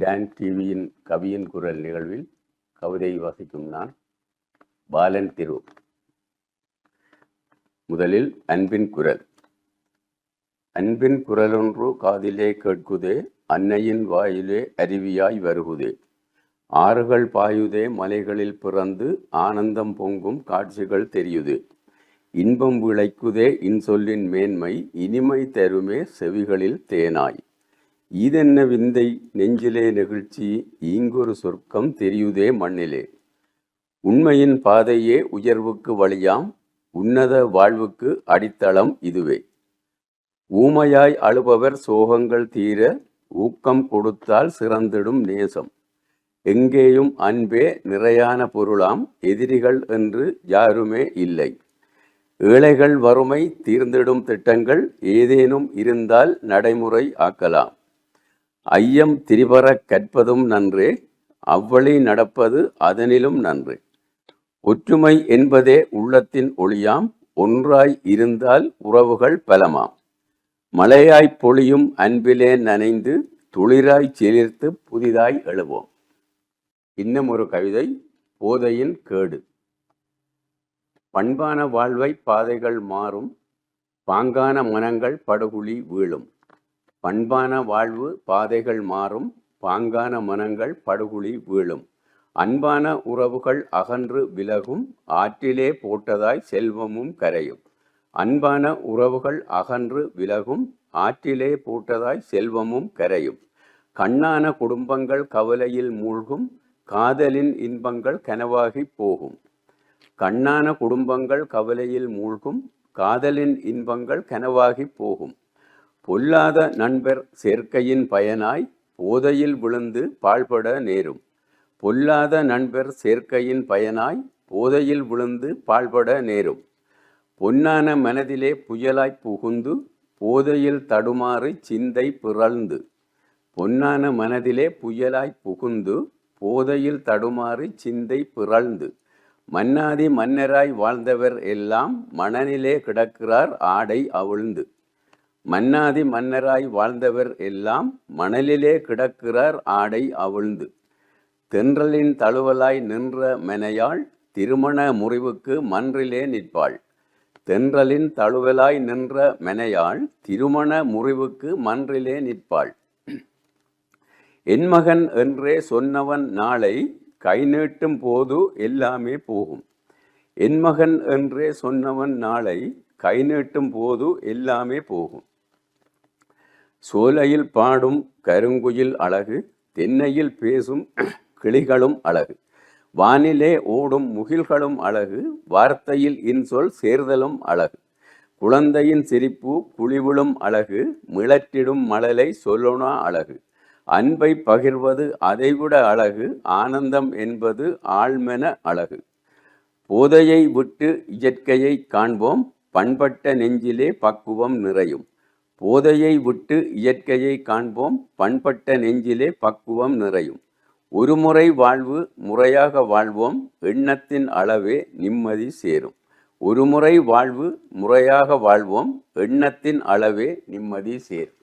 Don டிவியின் கவியின் குரல் நிகழ்வில் கவிதை வாசிக்கும் நான் பாலன் திரு. முதலில் அன்பின் குரல். அன்பின் குரலொன்று காதிலே கேட்குதே அன்னையின் வாயிலே அருவியாய் வருகுதே. ஆறுகள் பாயுதே மலைகளில் பிறந்து ஆனந்தம் பொங்கும் காட்சிகள் தெரியுது. இன்பம் விளைக்குதே இன்சொல்லின் மேன்மை இனிமை தருமே செவிகளில் தேனாய். இதென்ன விந்தை? நெஞ்சிலே நெகிழ்ச்சி ஈங்கொரு சொர்க்கம் தெரியுதே மண்ணிலே. உண்மையின் பாதையே உயர்வுக்கு வழியாம் உன்னத வாழ்வுக்கு அடித்தளம் இதுவே. ஊமையாய் அழுபவர் சோகங்கள் தீர ஊக்கம் கொடுத்தால் சிறந்திடும் நேசம். எங்கேயும் அன்பே நிறையான பொருளாம் எதிரிகள் என்று யாருமே இல்லை. ஏழைகள் வறுமை தீர்ந்திடும் திட்டங்கள் ஏதேனும் இருந்தால் நடைமுறை ஆக்கலாம். ஐயம் திரிபர கற்பதும் நன்று அவ்வழி நடப்பது அதனிலும் நன்று. ஒற்றுமை என்பதே உள்ளத்தின் ஒளியாம் ஒன்றாய் இருந்தால் உறவுகள் பலமாம். மலையாய் பொழியும் அன்பிலே நனைந்து துளிராய் செலிர்த்து புதிதாய் எழுவோம். இன்னும் ஒரு கவிதை போதையின் கேடு. பண்பான வாழ்வை பாதைகள் மாறும் பாங்கான மனங்கள் படுகுழி வீழும். பண்பான வாழ்வு பாதைகள் மாறும் பாங்கான மனங்கள் படுகுழி வீழும். அன்பான உறவுகள் அகன்று விலகும் ஆற்றிலே போட்டதாய் செல்வமும் கரையும். அன்பான உறவுகள் அகன்று விலகும் ஆற்றிலே போட்டதாய் செல்வமும் கரையும். கண்ணான குடும்பங்கள் கவலையில் மூழ்கும் காதலின் இன்பங்கள் கனவாகி போகும். கண்ணான குடும்பங்கள் கவலையில் மூழ்கும் காதலின் இன்பங்கள் கனவாகி போகும். பொல்லாத நண்பர் சேர்க்கையின் பயனாய் போதையில் விழுந்து பாழ்பட நேரும். பொல்லாத நண்பர் சேர்க்கையின் பயனாய் போதையில் விழுந்து பாழ்பட நேரும். பொன்னான மனதிலே புயலாய் புகுந்து போதையில் தடுமாறு சிந்தை பிறழ்ந்து. பொன்னான மனதிலே புயலாய் புகுந்து போதையில் தடுமாறு சிந்தை பிறழ்ந்து. மன்னாதி மன்னராய் வாழ்ந்தவர் எல்லாம் மனநிலே கிடக்கிறார் ஆடை அவிழ்ந்து. மன்னாதி மன்னராய் வாழ்ந்தவர் எல்லாம் மணலிலே கிடக்கிறார் ஆடை அவிழ்ந்து. தென்றலின் தழுவலாய் நின்ற மெனையாள் திருமண முறிவுக்கு மன்றிலே நிற்பாள். தென்றலின் தழுவலாய் நின்ற மெனையாள் திருமண முறிவுக்கு மன்றிலே நிற்பாள். என் மகன் என்றே சொன்னவன் நாளை கை நீட்டும் போது எல்லாமே போகும். என் மகன் என்றே சொன்னவன் நாளை கை நீட்டும் போது எல்லாமே போகும். சோலையில் பாடும் கருங்குயில் அழகு தென்னையில் பேசும் கிளிகளும் அழகு. வானிலே ஓடும் முகில்களும் அழகு வார்த்தையில் இன்சொல் சேர்தலும் அழகு. குழந்தையின் சிரிப்பு குழிவிழும் அழகு மிளற்றிடும் மழலை சொல்லொணா அழகு. அன்பை பகிர்வது அதைவிட அழகு ஆனந்தம் என்பது ஆழ்மென அழகு. போதையை விட்டு இயற்கையை காண்போம் பண்பட்ட நெஞ்சிலே பக்குவம் நிறையும். போதையை விட்டு இயற்கையை காண்போம் பண்பட்ட நெஞ்சிலே பக்குவம் நிறையும். ஒருமுறை வாழ்வு முறையாக வாழ்வோம் எண்ணத்தின் அளவே நிம்மதி சேரும். ஒருமுறை வாழ்வு முறையாக வாழ்வோம் எண்ணத்தின் அளவே நிம்மதி சேரும்.